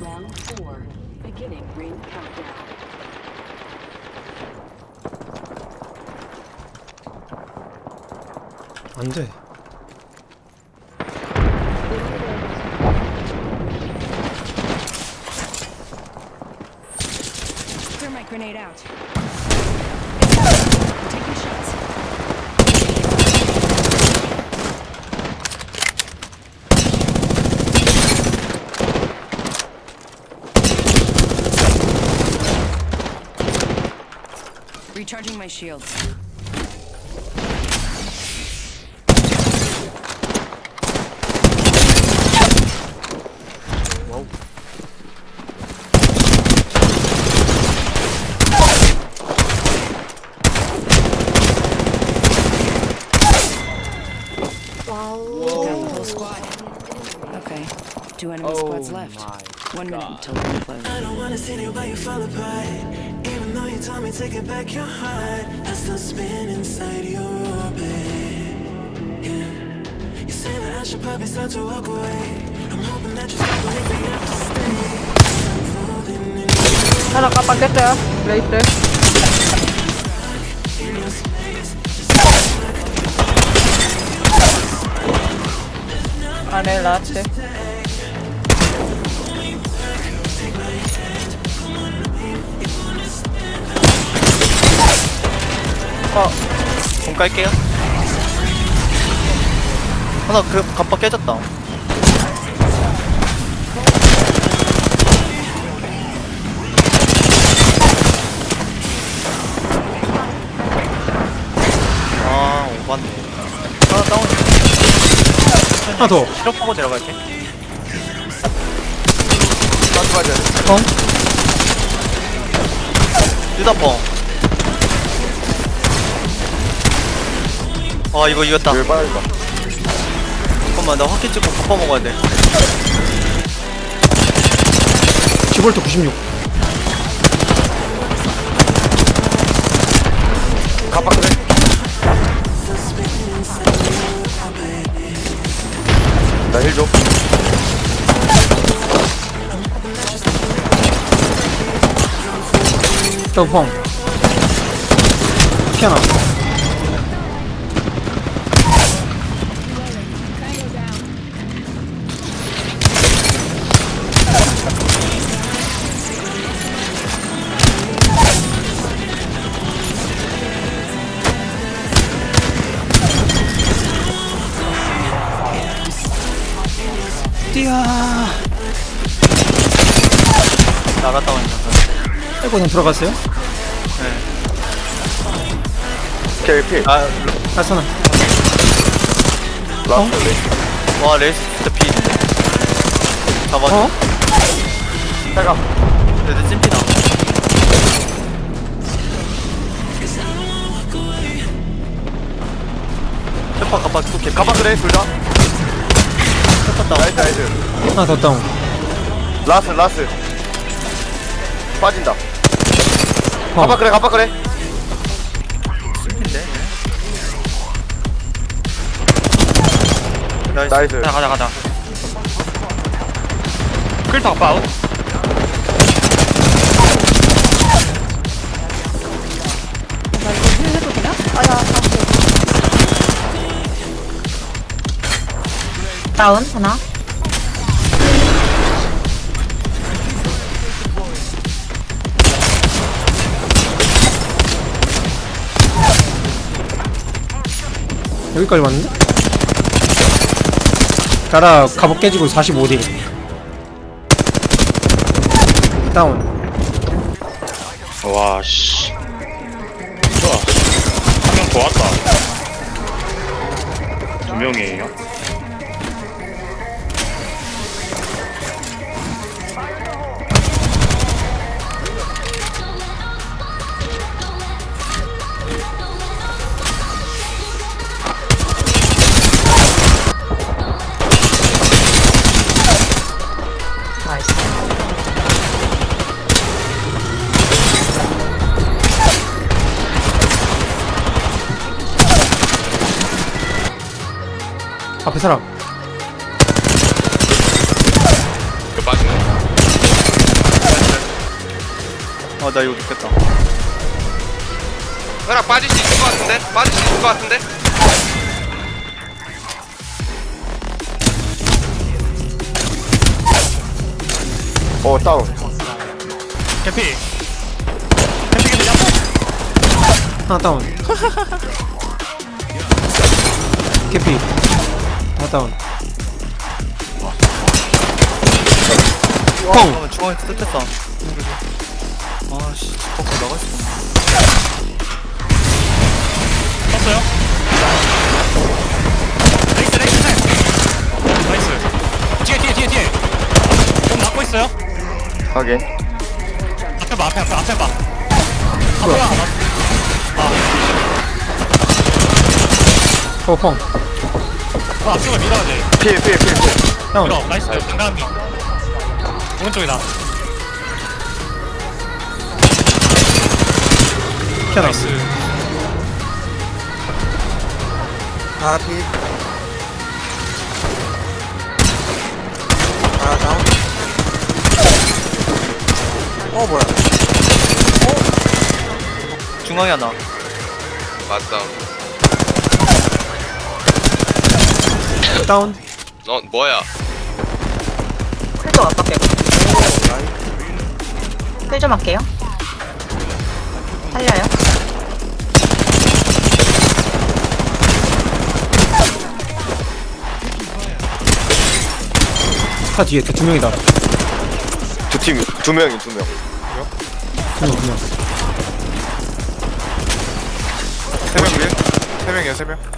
Round four. Beginning ring countdown. 안 돼. my grenade out. Taking shots. Recharging my shields. Got the whole squad. Okay. Two enemy squads oh left. One minute until we close. I don't wanna see you fall apart tell me, take it back your heart, I still spin inside your orbit. Yeah. You say that I should probably start to walk away. I'm hoping that you still believe me have to stay. Ano kapag ah? ito, play. Ah. Ano yung last? Eh? 안에 라트. 공 깔게요. 하나 그 갑박 깨졌다. 아, 오반네. 하나 다운. 하나 더. 실업하고 내려갈게. 어? 유다뻥. 아, 이거 이겼다. 잠깐만, 나 확기 찍고 바꿔 먹어야 돼. 기볼트 96. 나힐 줘. 더펑. 피아노. 나갔다 오니까. 그냥 들어갔어요? 네. 오케이, 필. 아, 알선아. 라스트 레이. 와, 레이스 진짜 피. 잡아. 어? 빨강. 레드 찐피다. 페퍼 갑박 또 개피. 가방 그래, 둘 다. 페퍼 다운. 나이스, 나이스. 하나 더 다운. 라스, 라스. 빠진다. 어. 가방 그래, 가방 그래. 나이스. 나이스. 가자, 가자, 가자. 클타 아빠 아웃. 나 이거 힐 해도 되나? 아야, 다운 하나. 여기까지 왔는데? 가라, 갑옷 깨지고 45딜. 다운. 와, 씨. 좋아. 한명 더 왔다. 두 명이에요? 앞에 사람. 그 빠지네. 어나 이거 죽겠다 하나 빠질 수 있을 것 같은데? 빠질 수 있을 것 같은데? 어 다운 캠피 하나 다운 캐피 하나 다운. 펑! 어, 중앙에 뜯겼다. 아씨 퍽 나갈 수 있어 떴어요? 레이스 레이스 나이스. 뒤에 뒤에 뒤에 뒤에. 좀 막고 있어요? 확인. 앞에 봐 앞에 앞에 앞에 봐. 앞에 봐. 어펑 아, 앞쪽을 밀어야 돼. 필필필필. 다운 밀어. 나이스. 장난감 오른쪽이다. 피아노 나이스. 하나 피. 하나 다운. 어 뭐야. 중앙에 하나. 맞다. 다운 너 뭐야? 클도 아까 빼고. 클좀 할게요. 살려요. 차 뒤에 두 명이다 두팀두 명이 두 명 두명 두명 세명 위에 세 명이야 세 명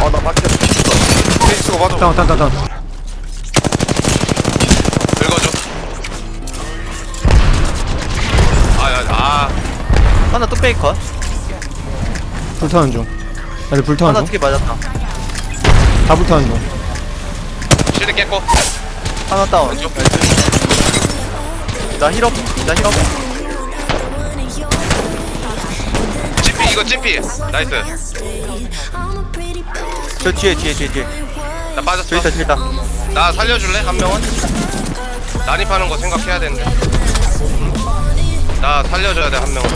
아나 밖에 페이스가 맞아 다운 다운 다운 다운 긁어줘. 아야 아. 하나 뚝배기 컷 불타는 중 불타는 하나 중 특히 맞았다 다 불타는 중 실드 깼고. 하나 다운 왼쪽. 나 힐업 나 힐업 찐피 이거 찐피. 나이스. 저 뒤에 뒤에 뒤에 뒤에 나 빠졌어. 저기 있다 저기 있다 나 살려줄래 한 명은? 난입하는 거 생각해야 되는데. 나 살려줘야 돼 한 명은.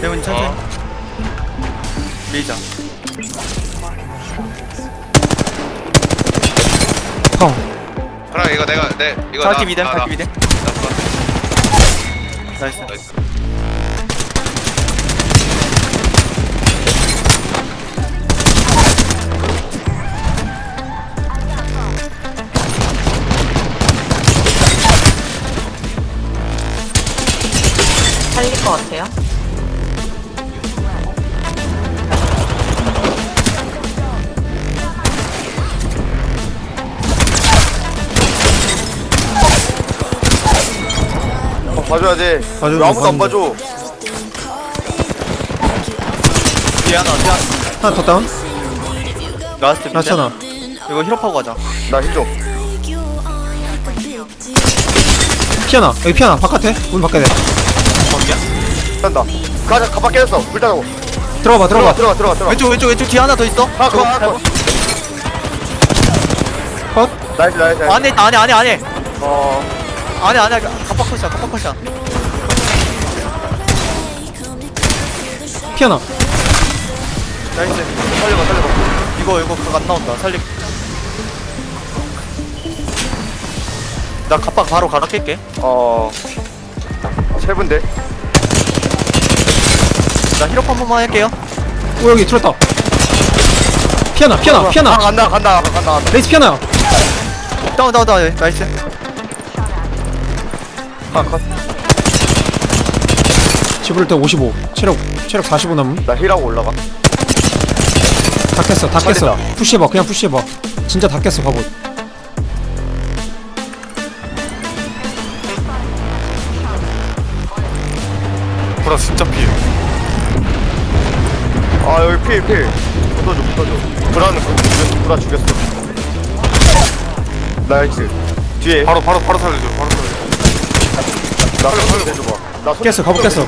대문이 천천히 어. 밀자 펑 그럼 이거 내가 내 이거 나-. 나이스 나이스. 것 같아요. 어, 봐줘야 돼 봐줘, 왜 아무도 안 봐줘. 봐줘. 뒤에 하나 더 다운? 라스트 미댐 라스나. 이거 힐업하고 가자. 나힐좀. 피아나 여기 피아나 바깥에. 문 바깥에? 간다. 가자 가방 깨졌어. 불타고. 들어가봐 들어가 들어가 들어가 들어가 들어가 왼쪽 왼쪽 왼쪽 뒤에 하나 더 있어? 하나 더 컷 나이스 나이스 나이스. 안에 있다 안에 안에 안에. 어. 안에 안에 갑박 컷이야 갑박 컷이야. 피아나. 나이스. 살려봐 살려봐. 이거 이거 그거 안 나온다. 살리 나 갑박 바로 갈아 낄게. 어. 세 분데 나 힐업 한 번만 할게요. 오 여기 들었다. 피아나 피아나 아 피아나. 간다 간다 간다 간다. 레이스 피아나. 다운 다운 다운. 나이스. 아컷나 집을 때 55 체력 체력 45 남음. 힐하고 올라가. 다 깼어 다 깼어. 푸시해봐 그냥 푸시해봐. 진짜 다 깼어 갑옷 보라 진짜 피해 아 여기 필 필. 붙어줘 붙어줘. 브라는 죽였어 브라 죽였어. 나이스. 뒤에. 바로 바로 바로 살려줘 바로 살려줘. 나 손좀 대줘봐 나 손- 깼어 깼어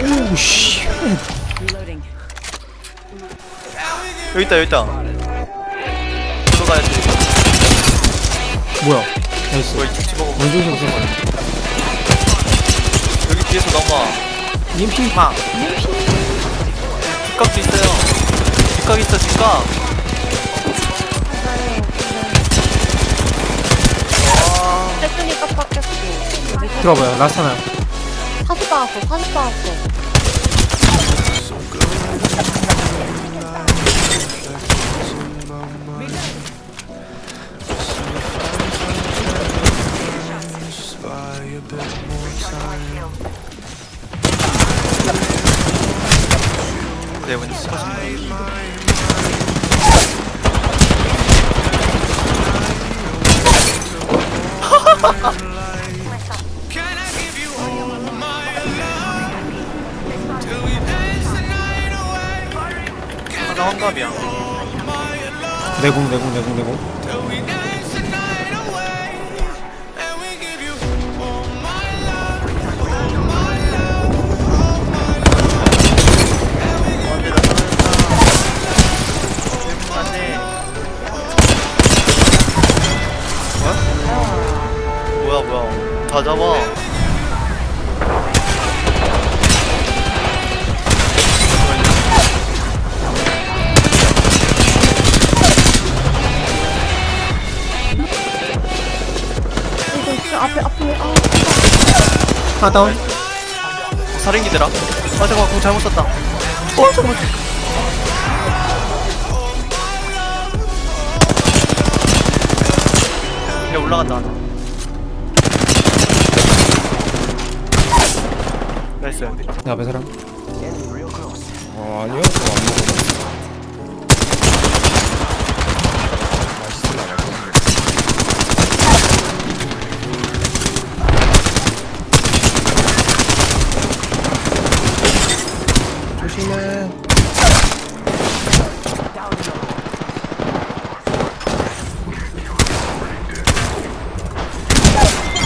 오씨. 여기 있다 여기 있다. 들어가야 돼. 뭐야? 나이스. 뭐야 이쪽 집어고 원중심 쓴 거야? 여기 뒤에서 넘어 EMP? 방 뒷각도 있어요. 뒷각 있어 뒷각 세준이 깜빡했어. 들어봐요 라스트 하나 사수 받았어, 사수 받았어. 네 하나 환 갑이야. 내공 내공 내공 내공 하나 다운. 살인기들아. 아 잠깐만 공 잘못 썼다. 어 잠깐만. 야 올라간다. 하나 나이스. 내 앞에 사람. 어 아니요. 저안 먹어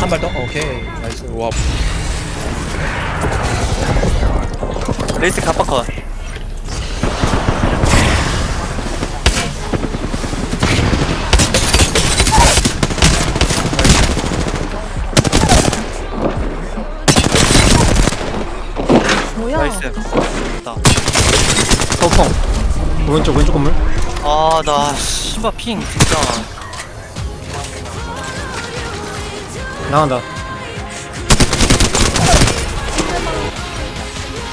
한 발 더? 오케이. 나이스. 와. 레이스 뭐야? 나이스. 됐다. 서펑 왼쪽 왼쪽 건물? 아나 씨발 핑 진짜 나간다.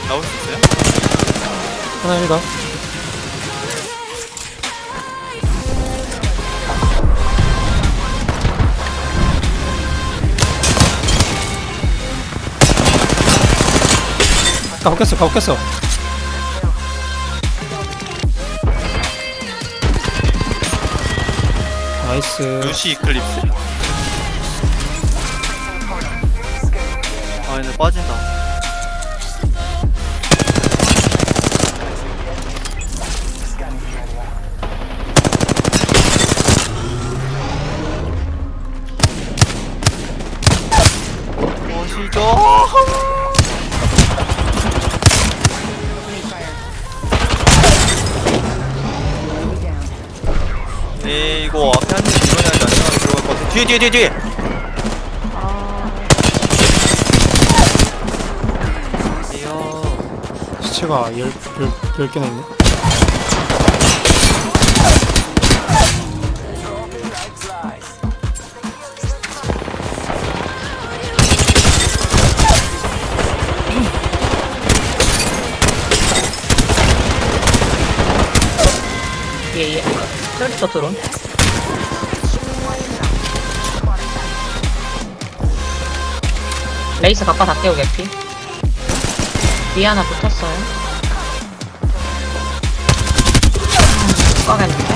나올 수 있어요? 하나 일가 다 벗겼어 다 벗겼어. 나이스. 루시 이클립스 멋이죠 에이 이거 앞에 한대 이번에 안전하게 들어갈 것 같아. 뒤에 뒤에 뒤에 뒤에. 이야 시체가 열, 열, 열 개나 있네 트랙터 드론. 레이스 각각 다 깨우겠지. 뒤에 하나 붙었어요. 못 가겠는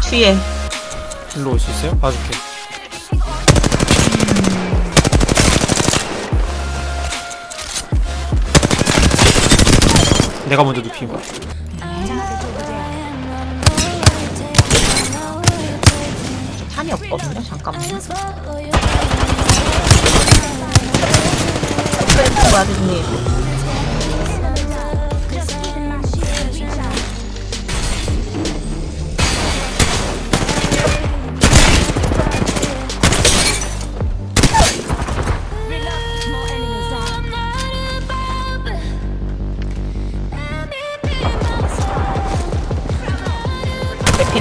뒤에. 일로 올 수 있어요? 봐줄게 내가 먼저 눕힘 탄이 없거든요. 잠깐만요. 뭐야, 대준님.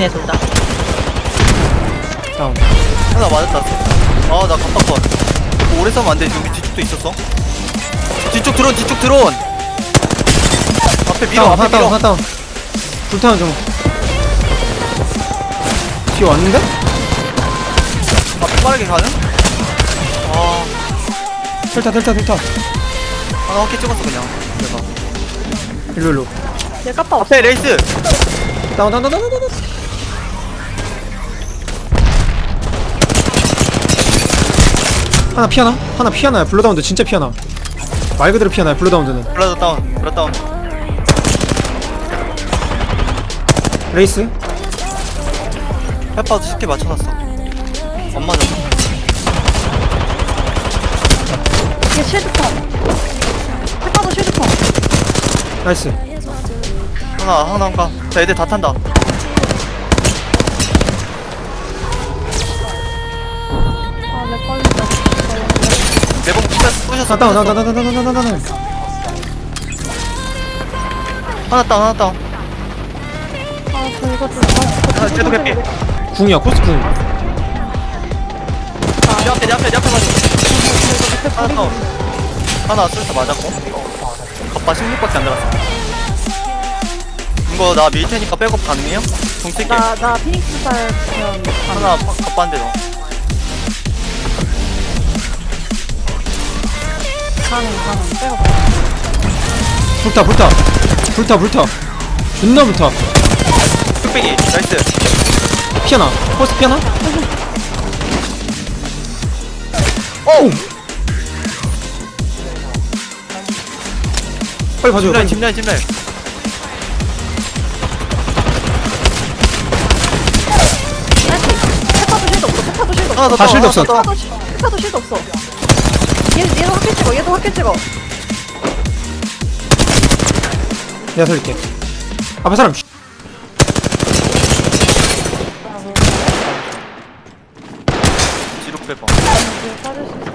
백핀의 돌다. 다운 하나 맞았다. 아, 나 깜빡건. 오래 싸면 안 돼. 여기 뒤쪽도 있었어. 뒤쪽 드론, 뒤쪽 드론. 앞에 밀어, 다운 앞에 하나 다운 밀어. 하나 다운 불타는 좀 뒤에 왔는데? 앞에 빠르게 가는? 아, 델타 델타 델타 하나 확히 찍었어 그냥. 내가. 일로 일로 얘 까빠 없어. 앞에 레이스. 다운 다운 다운 다운 다운 하나 피하나? 하나 피하나야 블루다운드 진짜 피하나 말 그대로 피하나야 블루다운드는 다운, 블라드 다운. 레이스 페파도 쉽게 맞춰놨어. 안 맞아. 얘 쉴드폰. 페퍼도 쉴드폰. 나이스 하나, 하나 가. 자, 애들 다 탄다. 부셨어. 아 다운 다운 다운 다운 다운 다운 다운 다운 하나 다운, 하나 다운. 아, 저 이거 좀. 아, 아, 쟤도 개피. 궁이야 코스 궁 내 앞에, 내 앞에, 내 앞에 맞아. 하나 다운. 하나 술사 맞았고. 겉바 16밖에 안 들었어. 이거 나 밀 테니까 백업 가능해요? 공 쓸게. 나, 나 피닉스 살 보면. 하나 겉바 한대 넣어. 가는, 가는. 빼고. 불타 불타 불타 불타 존나 불타 뚝배기, 나이스. 피하나 코스 피하나? 오! 빨리 봐줘요 빨리 찜라인, 찜라인. 페퍼도 쉴드 없어. 페퍼도 쉴드 없어. 하나 더다 실드 없어. 페퍼도 쉴드 없어. 얘, 얘도 학교 찍어. 얘도 학교 찍어. 내가 살릴게 앞에 사람 쉿. 뒤로 빼봐. 얘 빠질 수 있어?